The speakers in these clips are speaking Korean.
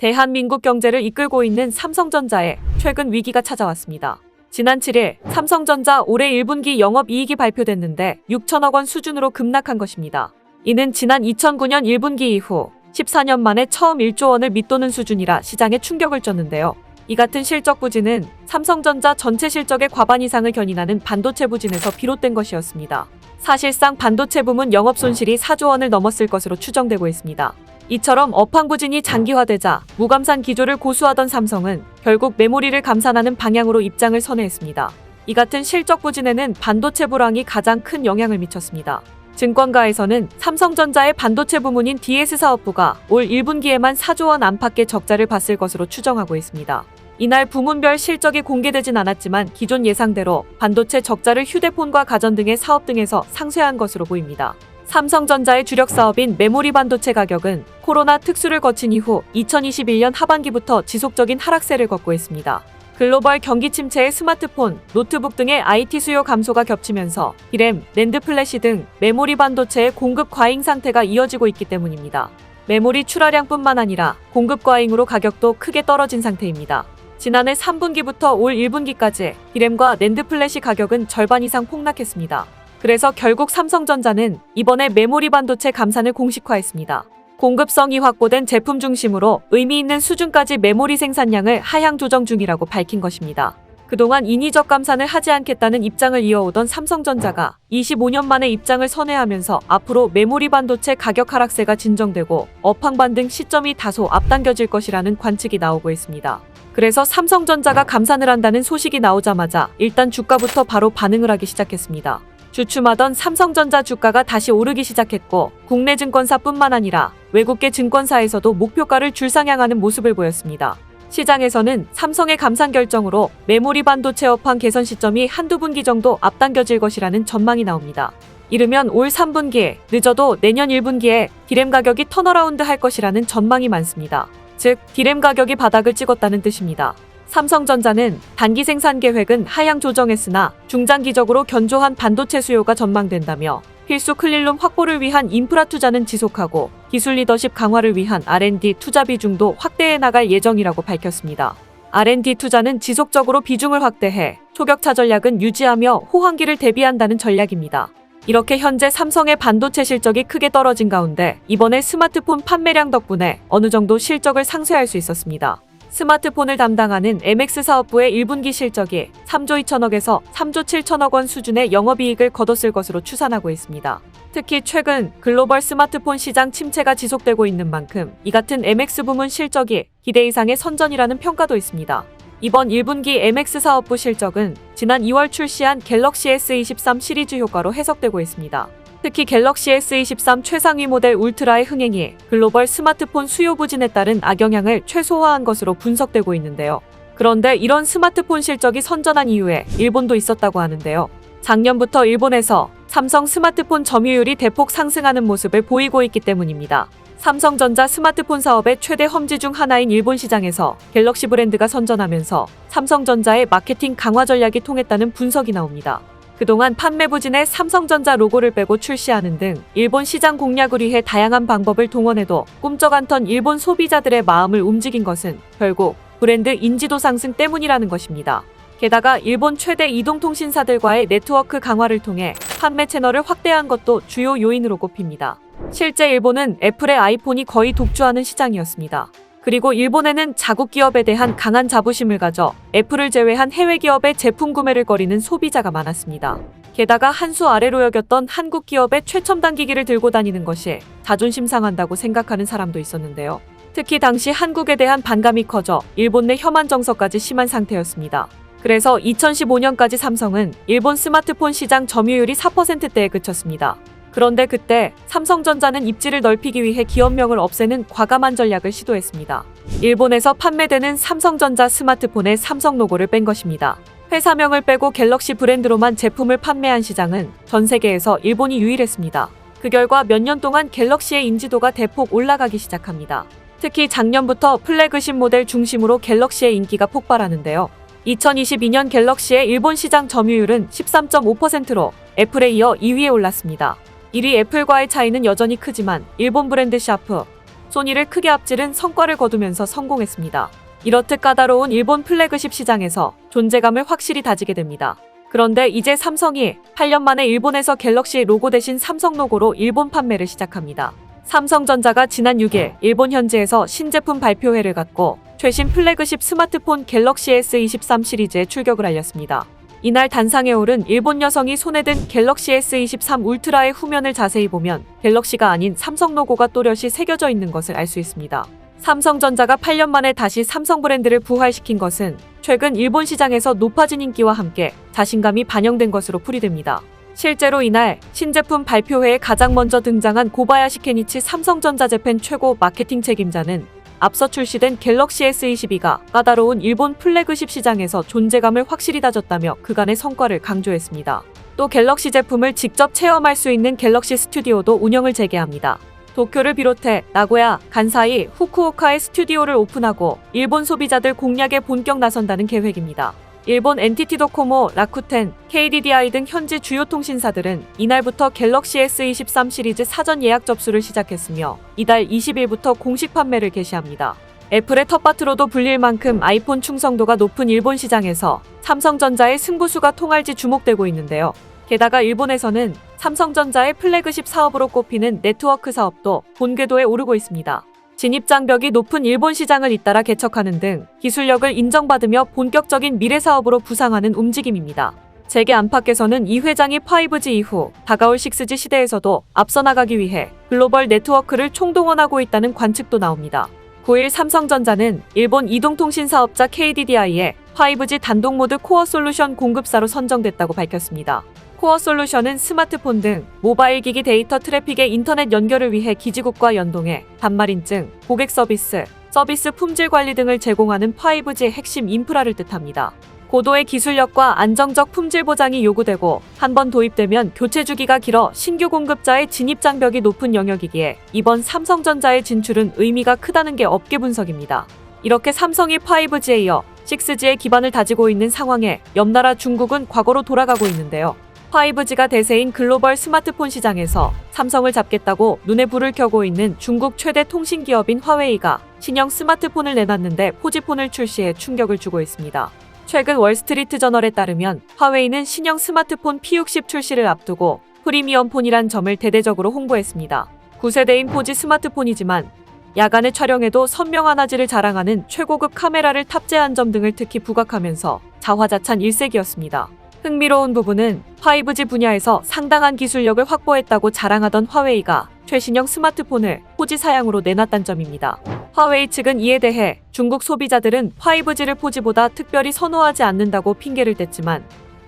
대한민국 경제를 이끌고 있는 삼성전자에 최근 위기가 찾아왔습니다. 지난 7일 삼성전자 올해 1분기 영업이익이 발표됐는데 6천억 원 수준으로 급락한 것입니다. 이는 지난 2009년 1분기 이후 14년 만에 처음 1조 원을 밑도는 수준이라 시장에 충격을 줬는데요. 이 같은 실적 부진은 삼성전자 전체 실적의 과반 이상을 견인하는 반도체 부진에서 비롯된 것이었습니다. 사실상 반도체 부문 영업 손실이 4조 원을 넘었을 것으로 추정되고 있습니다. 이처럼 업황 부진이 장기화되자 무감산 기조를 고수하던 삼성은 결국 메모리를 감산하는 방향으로 입장을 선회했습니다. 이 같은 실적 부진에는 반도체 불황이 가장 큰 영향을 미쳤습니다. 증권가에서는 삼성전자의 반도체 부문인 DS 사업부가 올 1분기에만 4조 원 안팎의 적자를 봤을 것으로 추정하고 있습니다. 이날 부문별 실적이 공개되진 않았지만 기존 예상대로 반도체 적자를 휴대폰과 가전 등의 사업 등에서 상쇄한 것으로 보입니다. 삼성전자의 주력 사업인 메모리 반도체 가격은 코로나 특수를 거친 이후 2021년 하반기부터 지속적인 하락세를 걷고 있습니다. 글로벌 경기 침체에 스마트폰, 노트북 등의 IT 수요 감소가 겹치면서 디램, 랜드 플래시 등 메모리 반도체의 공급 과잉 상태가 이어지고 있기 때문입니다. 메모리 출하량뿐만 아니라 공급 과잉으로 가격도 크게 떨어진 상태입니다. 지난해 3분기부터 올 1분기까지 디램과 랜드 플래시 가격은 절반 이상 폭락했습니다. 그래서 결국 삼성전자는 이번에 메모리 반도체 감산을 공식화했습니다. 공급성이 확보된 제품 중심으로 의미 있는 수준까지 메모리 생산량을 하향 조정 중이라고 밝힌 것입니다. 그동안 인위적 감산을 하지 않겠다는 입장을 이어오던 삼성전자가 25년 만에 입장을 선회하면서 앞으로 메모리 반도체 가격 하락세가 진정되고 업황 반등 시점이 다소 앞당겨질 것이라는 관측이 나오고 있습니다. 그래서 삼성전자가 감산을 한다는 소식이 나오자마자 일단 주가부터 바로 반응을 하기 시작했습니다. 주춤하던 삼성전자 주가가 다시 오르기 시작했고 국내 증권사뿐만 아니라 외국계 증권사에서도 목표가를 줄상향하는 모습을 보였습니다. 시장에서는 삼성의 감산 결정으로 메모리 반도체 업황 개선 시점이 한두 분기 정도 앞당겨질 것이라는 전망이 나옵니다. 이르면 올 3분기에 늦어도 내년 1분기에 디램 가격이 턴어라운드 할 것이라는 전망이 많습니다. 즉 디램 가격이 바닥을 찍었다는 뜻입니다. 삼성전자는 단기 생산 계획은 하향 조정했으나 중장기적으로 견조한 반도체 수요가 전망된다며 필수 클릴룸 확보를 위한 인프라 투자는 지속하고 기술 리더십 강화를 위한 R&D 투자 비중도 확대해 나갈 예정이라고 밝혔습니다. R&D 투자는 지속적으로 비중을 확대해 초격차 전략은 유지하며 호황기를 대비한다는 전략입니다. 이렇게 현재 삼성의 반도체 실적이 크게 떨어진 가운데 이번에 스마트폰 판매량 덕분에 어느 정도 실적을 상쇄할 수 있었습니다. 스마트폰을 담당하는 MX 사업부의 1분기 실적이 3조 2천억에서 3조 7천억 원 수준의 영업이익을 거뒀을 것으로 추산하고 있습니다. 특히 최근 글로벌 스마트폰 시장 침체가 지속되고 있는 만큼 이 같은 MX 부문 실적이 기대 이상의 선전이라는 평가도 있습니다. 이번 1분기 MX 사업부 실적은 지난 2월 출시한 갤럭시 S23 시리즈 효과로 해석되고 있습니다. 특히 갤럭시 S23 최상위 모델 울트라의 흥행이 글로벌 스마트폰 수요 부진에 따른 악영향을 최소화한 것으로 분석되고 있는데요. 그런데 이런 스마트폰 실적이 선전한 이유에 일본도 있었다고 하는데요. 작년부터 일본에서 삼성 스마트폰 점유율이 대폭 상승하는 모습을 보이고 있기 때문입니다. 삼성전자 스마트폰 사업의 최대 험지 중 하나인 일본 시장에서 갤럭시 브랜드가 선전하면서 삼성전자의 마케팅 강화 전략이 통했다는 분석이 나옵니다. 그동안 판매 부진에 삼성전자 로고를 빼고 출시하는 등 일본 시장 공략을 위해 다양한 방법을 동원해도 꿈쩍 않던 일본 소비자들의 마음을 움직인 것은 결국 브랜드 인지도 상승 때문이라는 것입니다. 게다가 일본 최대 이동통신사들과의 네트워크 강화를 통해 판매 채널을 확대한 것도 주요 요인으로 꼽힙니다. 실제 일본은 애플의 아이폰이 거의 독주하는 시장이었습니다. 그리고 일본에는 자국 기업에 대한 강한 자부심을 가져 애플을 제외한 해외 기업의 제품 구매를 거리는 소비자가 많았습니다. 게다가 한 수 아래로 여겼던 한국 기업의 최첨단 기기를 들고 다니는 것이 자존심 상한다고 생각하는 사람도 있었는데요. 특히 당시 한국에 대한 반감이 커져 일본 내 혐한 정서까지 심한 상태였습니다. 그래서 2015년까지 삼성은 일본 스마트폰 시장 점유율이 4%대에 그쳤습니다. 그런데 그때 삼성전자는 입지를 넓히기 위해 기업명을 없애는 과감한 전략을 시도했습니다. 일본에서 판매되는 삼성전자 스마트폰에 삼성 로고를 뺀 것입니다. 회사명을 빼고 갤럭시 브랜드로만 제품을 판매한 시장은 전 세계에서 일본이 유일했습니다. 그 결과 몇 년 동안 갤럭시의 인지도가 대폭 올라가기 시작합니다. 특히 작년부터 플래그십 모델 중심으로 갤럭시의 인기가 폭발하는데요. 2022년 갤럭시의 일본 시장 점유율은 13.5%로 애플에 이어 2위에 올랐습니다. 1위 애플과의 차이는 여전히 크지만 일본 브랜드 샤프, 소니를 크게 앞지른 성과를 거두면서 성공했습니다. 이렇듯 까다로운 일본 플래그십 시장에서 존재감을 확실히 다지게 됩니다. 그런데 이제 삼성이 8년 만에 일본에서 갤럭시 로고 대신 삼성 로고로 일본 판매를 시작합니다. 삼성전자가 지난 6일 일본 현지에서 신제품 발표회를 갖고 최신 플래그십 스마트폰 갤럭시 S23 시리즈의 출격을 알렸습니다. 이날 단상에 오른 일본 여성이 손에 든 갤럭시 S23 울트라의 후면을 자세히 보면 갤럭시가 아닌 삼성 로고가 또렷이 새겨져 있는 것을 알 수 있습니다. 삼성전자가 8년 만에 다시 삼성 브랜드를 부활시킨 것은 최근 일본 시장에서 높아진 인기와 함께 자신감이 반영된 것으로 풀이됩니다. 실제로 이날 신제품 발표회에 가장 먼저 등장한 고바야시 케니치 삼성전자 재팬 최고 마케팅 책임자는 앞서 출시된 갤럭시 S22가 까다로운 일본 플래그십 시장에서 존재감을 확실히 다졌다며 그간의 성과를 강조했습니다. 또 갤럭시 제품을 직접 체험할 수 있는 갤럭시 스튜디오도 운영을 재개합니다. 도쿄를 비롯해 나고야, 간사이, 후쿠오카의 스튜디오를 오픈하고 일본 소비자들 공략에 본격 나선다는 계획입니다. 일본 NTT 도코모, 라쿠텐, KDDI 등 현지 주요 통신사들은 이날부터 갤럭시 S23 시리즈 사전 예약 접수를 시작했으며 이달 20일부터 공식 판매를 개시합니다. 애플의 텃밭으로도 불릴 만큼 아이폰 충성도가 높은 일본 시장에서 삼성전자의 승부수가 통할지 주목되고 있는데요. 게다가 일본에서는 삼성전자의 플래그십 사업으로 꼽히는 네트워크 사업도 본궤도에 오르고 있습니다. 진입장벽이 높은 일본 시장을 잇따라 개척하는 등 기술력을 인정받으며 본격적인 미래 사업으로 부상하는 움직임입니다. 재계 안팎에서는 이 회장이 5G 이후 다가올 6G 시대에서도 앞서 나가기 위해 글로벌 네트워크를 총동원하고 있다는 관측도 나옵니다. 9일 삼성전자는 일본 이동통신 사업자 KDDI의 5G 단독 모드 코어 솔루션 공급사로 선정됐다고 밝혔습니다. 코어 솔루션은 스마트폰 등 모바일 기기 데이터 트래픽의 인터넷 연결을 위해 기지국과 연동해 단말 인증, 고객 서비스, 서비스 품질 관리 등을 제공하는 5G의 핵심 인프라를 뜻합니다. 고도의 기술력과 안정적 품질 보장이 요구되고 한 번 도입되면 교체 주기가 길어 신규 공급자의 진입 장벽이 높은 영역이기에 이번 삼성전자의 진출은 의미가 크다는 게 업계 분석입니다. 이렇게 삼성이 5G에 이어 6G의 기반을 다지고 있는 상황에 옆나라 중국은 과거로 돌아가고 있는데요. 5G가 대세인 글로벌 스마트폰 시장에서 삼성을 잡겠다고 눈에 불을 켜고 있는 중국 최대 통신 기업인 화웨이가 신형 스마트폰을 내놨는데 포지폰을 출시해 충격을 주고 있습니다. 최근 월스트리트 저널에 따르면 화웨이는 신형 스마트폰 P60 출시를 앞두고 프리미엄 폰이란 점을 대대적으로 홍보했습니다. 9세대인 포지 스마트폰이지만 야간에 촬영에도 선명한 화질을 자랑하는 최고급 카메라를 탑재한 점 등을 특히 부각하면서 자화자찬 일색이었습니다. 흥미로운 부분은 5G 분야에서 상당한 기술력을 확보했다고 자랑하던 화웨이가 최신형 스마트폰을 포지 사양으로 내놨단 점입니다. 화웨이 측은 이에 대해 중국 소비자들은 5G를 포지보다 특별히 선호하지 않는다고 핑계를 댔지만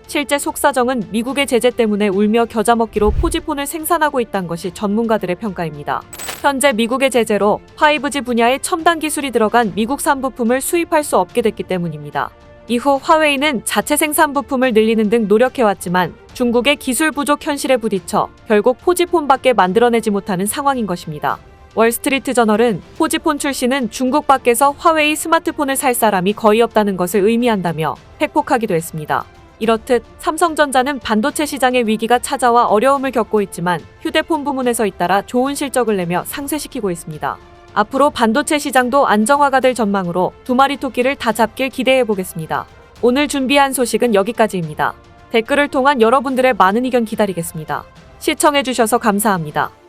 실제 속사정은 미국의 제재 때문에 울며 겨자 먹기로 포지폰을 생산하고 있다는 것이 전문가들의 평가입니다. 현재 미국의 제재로 5G 분야에 첨단 기술이 들어간 미국산 부품을 수입할 수 없게 됐기 때문입니다. 이후 화웨이는 자체 생산 부품을 늘리는 등 노력해왔지만 중국의 기술 부족 현실에 부딪혀 결국 포지폰밖에 만들어내지 못하는 상황인 것입니다. 월스트리트 저널은 포지폰 출시는 중국 밖에서 화웨이 스마트폰을 살 사람이 거의 없다는 것을 의미한다며 팩폭하기도 했습니다. 이렇듯 삼성전자는 반도체 시장의 위기가 찾아와 어려움을 겪고 있지만 휴대폰 부문에서 잇따라 좋은 실적을 내며 상쇄시키고 있습니다. 앞으로 반도체 시장도 안정화가 될 전망으로 두 마리 토끼를 다 잡길 기대해 보겠습니다. 오늘 준비한 소식은 여기까지입니다. 댓글을 통한 여러분들의 많은 의견 기다리겠습니다. 시청해주셔서 감사합니다.